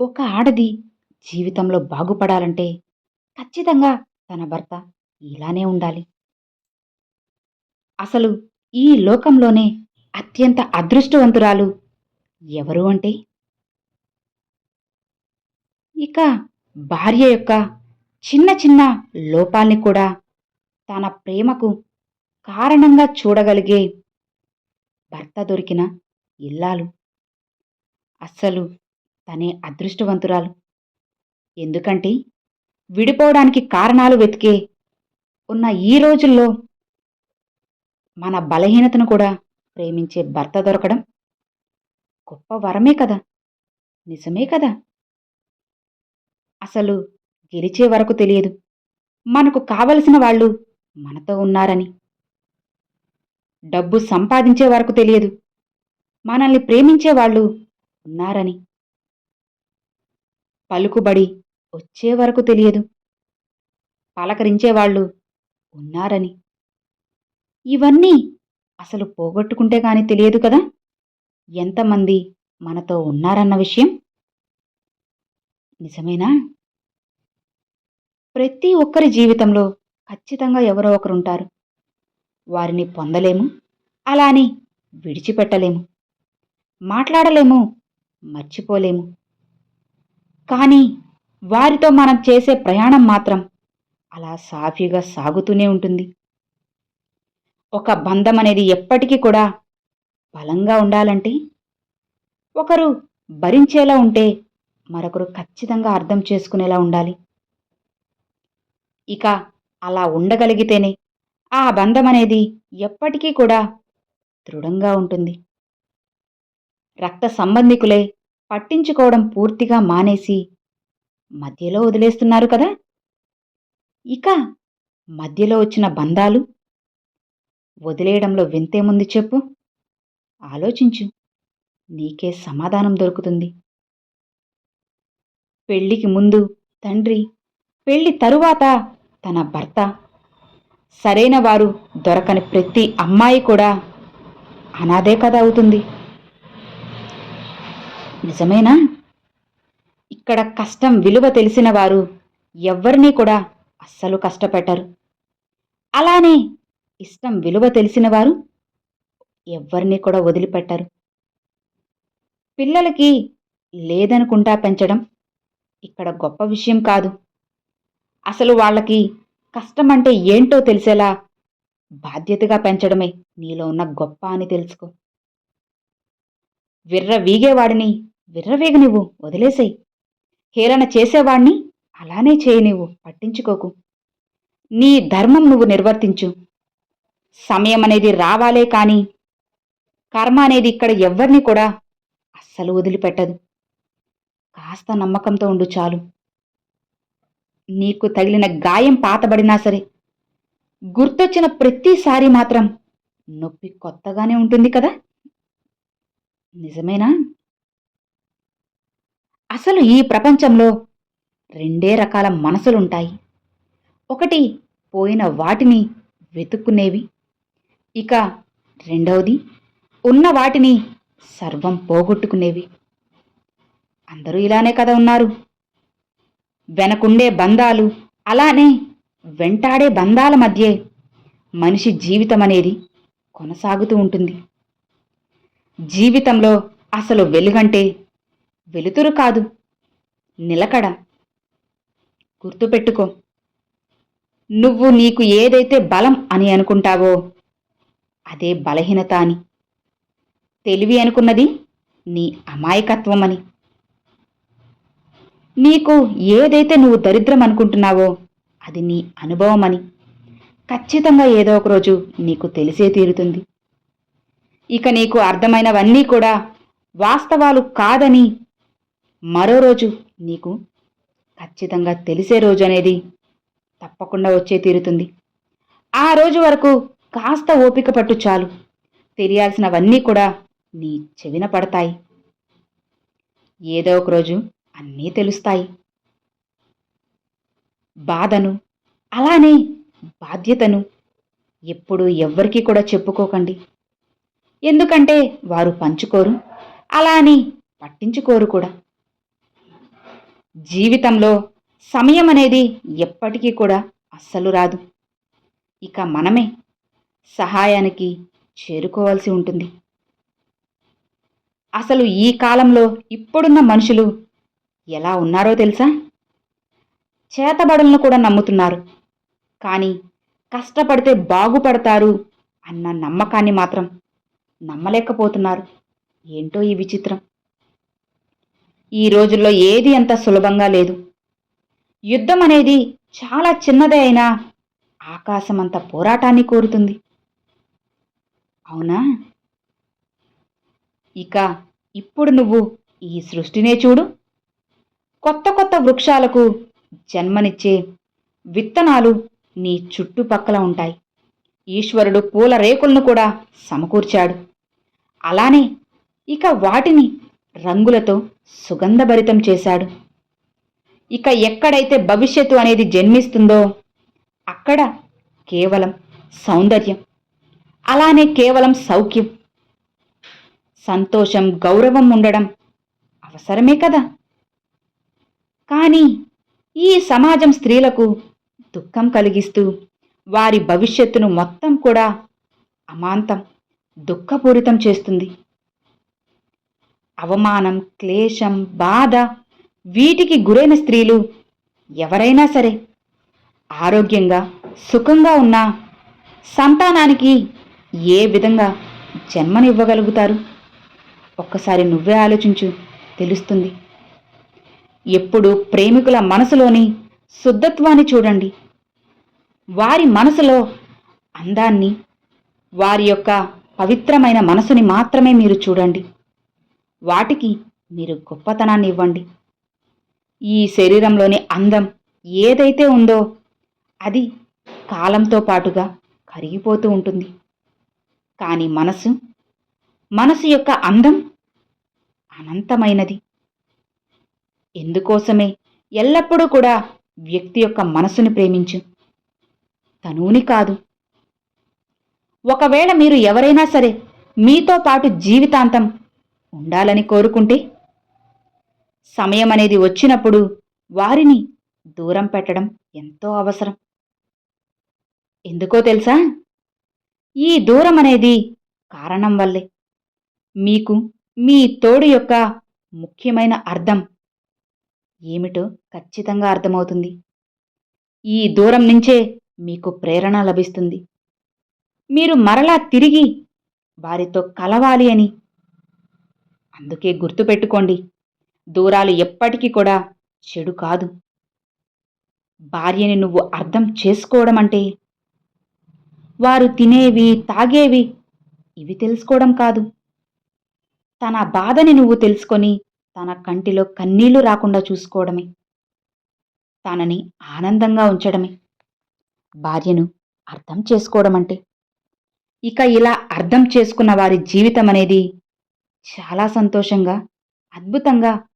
ఒక ఆడది జీవితంలో బాగుపడాలంటే ఖచ్చితంగా తన భర్త ఇలానే ఉండాలి. అసలు ఈ లోకంలోనే అత్యంత అదృష్టవంతురాలు ఎవరు అంటే ఇక భార్య యొక్క చిన్న చిన్న లోపాల్ని కూడా తన ప్రేమకు కారణంగా చూడగలిగే భర్త దొరికిన ఇల్లాలు. అస్సలు తనే అదృష్టవంతురాలు. ఎందుకంటే విడిపోవడానికి కారణాలు వెతికే ఉన్న ఈ రోజుల్లో మన బలహీనతను కూడా ప్రేమించే భర్త దొరకడం గొప్ప వరమే కదా! నిజమే కదా! అసలు గెలిచే వరకు తెలియదు. మనకు కావలసిన వాళ్ళు మనతో ఉన్నారని. డబ్బు సంపాదించే వరకు తెలియదు. మనల్ని ప్రేమించే వాళ్ళు ఉన్నారని. పలుకుబడి వచ్చే వరకు తెలియదు. పలకరించేవాళ్ళు ఉన్నారని. ఇవన్నీ అసలు పోగొట్టుకుంటే కానీ తెలియదు కదా! ఎంతమంది మనతో ఉన్నారన్న విషయం? నిజమేనా? ప్రతి ఒక్కరి జీవితంలో ఖచ్చితంగా ఎవరో ఒకరుంటారు. వారిని పొందలేము. అలా అని విడిచిపెట్టలేము. మాట్లాడలేము. మర్చిపోలేము. కానీ వారితో మనం చేసే ప్రయాణం మాత్రం అలా సాఫీగా సాగుతూనే ఉంటుంది. ఒక బంధం అనేది ఎప్పటికీ కూడా బలంగా ఉండాలంటే ఒకరు భరించేలా ఉంటే మరొకరు ఖచ్చితంగా అర్థం చేసుకునేలా ఉండాలి. ఇక అలా ఉండగలిగితేనే ఆ బంధం అనేది ఎప్పటికీ కూడా దృఢంగా ఉంటుంది. రక్త సంబంధికులే పట్టించుకోవడం పూర్తిగా మానేసి మధ్యలో వదిలేస్తున్నారు కదా! ఇక మధ్యలో వచ్చిన బంధాలు వదిలేయడంలో వింతేముంది చెప్పు? ఆలోచించు. నీకే సమాధానం దొరుకుతుంది. పెళ్ళికి ముందు తండ్రి, పెళ్ళి తరువాత తన భర్త, సరైన వారు దొరకని ప్రతి అమ్మాయి కూడా అనాథే కదా అవుతుంది. నిజమేనా? ఇక్కడ కష్టం విలువ తెలిసిన వారు ఎవ్వరినీ కూడా అస్సలు కష్టపెట్టరు. అలానే ఇష్టం విలువ తెలిసిన వారు ఎవ్వరినీ కూడా వదిలిపెట్టరు. పిల్లలకి లేదనుకుంటా పెంచడం ఇక్కడ గొప్ప విషయం కాదు. అసలు వాళ్ళకి కష్టమంటే ఏంటో తెలిసేలా బాధ్యతగా పెంచడమే నీలో ఉన్న గొప్ప అని తెలుసుకో. విర్ర వీగేవాడిని విర్రవేగ నువ్వు వదిలేసేయి హేళన చేసేవాణ్ణి అలానే చేయనివ్వు. పట్టించుకోకు. నీ ధర్మం నువ్వు నిర్వర్తించు. సమయం అనేది రావాలే కానీ కర్మ అనేది ఇక్కడ ఎవ్వరిని కూడా అస్సలు వదిలిపెట్టదు. కాస్త నమ్మకంతో ఉండు చాలు. నీకు తగిలిన గాయం పాతబడినా సరే గుర్తొచ్చిన ప్రతిసారి మాత్రం నొప్పి కొత్తగానే ఉంటుంది కదా! నిజమేనా? అసలు ఈ ప్రపంచంలో రెండే రకాల మనసులుంటాయి. ఒకటి పోయిన వాటిని వెతుక్కునేవి. ఇక రెండవది ఉన్న వాటిని సర్వం పోగొట్టుకునేవి. అందరూ ఇలానే కదా ఉన్నారు. వెనకుండే బంధాలు అలానే వెంటాడే బంధాల మధ్యే మనిషి జీవితం అనేది కొనసాగుతూ ఉంటుంది. జీవితంలో అసలు వెలుగంటే వెలుతురు కాదు నిలకడ. గుర్తుపెట్టుకో. నువ్వు నీకు ఏదైతే బలం అని అనుకుంటావో అదే బలహీనత అని. తెలివి అనుకున్నది నీ అమాయకత్వమని. నీకు ఏదైతే నువ్వు దరిద్రం అనుకుంటున్నావో అది నీ అనుభవమని. ఖచ్చితంగా ఏదో ఒక రోజు నీకు తెలిసే తీరుతుంది. ఇక నీకు అర్థమైనవన్నీ కూడా వాస్తవాలు కాదని మరో రోజు నీకు ఖచ్చితంగా తెలిసే రోజు అనేది తప్పకుండా వచ్చే తీరుతుంది. ఆ రోజు వరకు కాస్త ఓపిక పట్టు చాలు. తెలియాల్సినవన్నీ కూడా నీ చెవిన పడతాయి. ఏదో ఒక రోజు అన్నీ తెలుస్తాయి. బాధను అలానే బాధ్యతను ఎప్పుడు ఎవ్వరికీ కూడా చెప్పుకోకండి. ఎందుకంటే వారు పంచుకోరు. అలా అని పట్టించుకోరు కూడా. జీవితంలో సమయం అనేది ఎప్పటికీ కూడా అస్సలు రాదు. ఇక మనమే సహాయానికి చేరుకోవాల్సి ఉంటుంది. అసలు ఈ కాలంలో ఇప్పుడున్న మనుషులు ఎలా ఉన్నారో తెలుసా? చేతబడులను కూడా నమ్ముతున్నారు. కానీ కష్టపడితే బాగుపడతారు అన్న నమ్మకాన్ని మాత్రం నమ్మలేకపోతున్నారు. ఏంటో ఈ విచిత్రం. ఈ రోజుల్లో ఏది అంత సులభంగా లేదు. యుద్ధం అనేది చాలా చిన్నదే అయినా ఆకాశమంత పోరాటాన్ని కోరుతుంది. అవునా? ఇక ఇప్పుడు నువ్వు ఈ సృష్టినే చూడు. కొత్త కొత్త వృక్షాలకు జన్మనిచ్చే విత్తనాలు నీ చుట్టుపక్కల ఉంటాయి. ఈశ్వరుడు పూల రేకులను కూడా సమకూర్చాడు. అలానే ఇక వాటిని రంగులతో సుగంధభరితం చేశాడు. ఇక ఎక్కడైతే భవిష్యత్తు అనేది జన్మిస్తుందో అక్కడ కేవలం సౌందర్యం అలానే కేవలం సౌఖ్యం సంతోషం గౌరవం ఉండడం అవసరమే కదా? కానీ ఈ సమాజం స్త్రీలకు దుఃఖం కలిగిస్తూ వారి భవిష్యత్తును మొత్తం కూడా అమాంతం దుఃఖపూరితం చేస్తుంది. అవమానం క్లేశం బాధ వీటికి గురైన స్త్రీలు ఎవరైనా సరే ఆరోగ్యంగా సుఖంగా ఉన్న సంతానానికి ఏ విధంగా జన్మనివ్వగలుగుతారు? ఒక్కసారి నువ్వే ఆలోచించు తెలుస్తుంది. ఎప్పుడు ప్రేమికుల మనసులోని శుద్ధత్వాన్ని చూడండి. వారి మనసులో అందాన్ని వారి యొక్క పవిత్రమైన మనసుని మాత్రమే మీరు చూడండి. వాటికి మీరు గొప్పతనాన్ని ఇవ్వండి. ఈ శరీరంలోని అందం ఏదైతే ఉందో అది కాలంతో పాటుగా కరిగిపోతూ ఉంటుంది. కానీ మనసు మనసు యొక్క అందం అనంతమైనది. ఎందుకోసమే ఎల్లప్పుడూ కూడా వ్యక్తి యొక్క మనసుని ప్రేమించు. తనువుని కాదు. ఒకవేళ మీరు ఎవరైనా సరే మీతో పాటు జీవితాంతం ఉండాలని కోరుకుంటే సమయం అనేది వచ్చినప్పుడు వారిని దూరం పెట్టడం ఎంతో అవసరం. ఎందుకో తెలుసా? ఈ దూరం అనేది కారణం వల్లే. మీకు మీ తోడు యొక్క ముఖ్యమైన అర్థం ఏమిటో ఖచ్చితంగా అర్థమవుతుంది. ఈ దూరం నుంచే మీకు ప్రేరణ లభిస్తుంది. మీరు మరలా తిరిగి వారితో కలవాలి అని అందుకే గుర్తుపెట్టుకోండి దూరాలు ఎప్పటికీ కూడా చెడు కాదు. భార్యని నువ్వు అర్థం చేసుకోవడం అంటే వారు తినేవి తాగేవి ఇవి తెలుసుకోవడం కాదు. తన బాధని నువ్వు తెలుసుకొని తన కంటిలో కన్నీళ్ళు రాకుండా చూసుకోవడమే. తనని ఆనందంగా ఉంచడమే. భార్యను అర్థం చేసుకోవడం అంటే ఇక ఇలా అర్థం చేసుకున్న వారి జీవితం అనేది చాలా సంతోషంగా అద్భుతంగా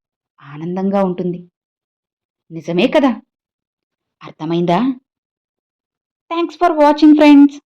ఆనందంగా ఉంటుంది. నిజమే కదా? అర్థమైందా? Thanks for watching friends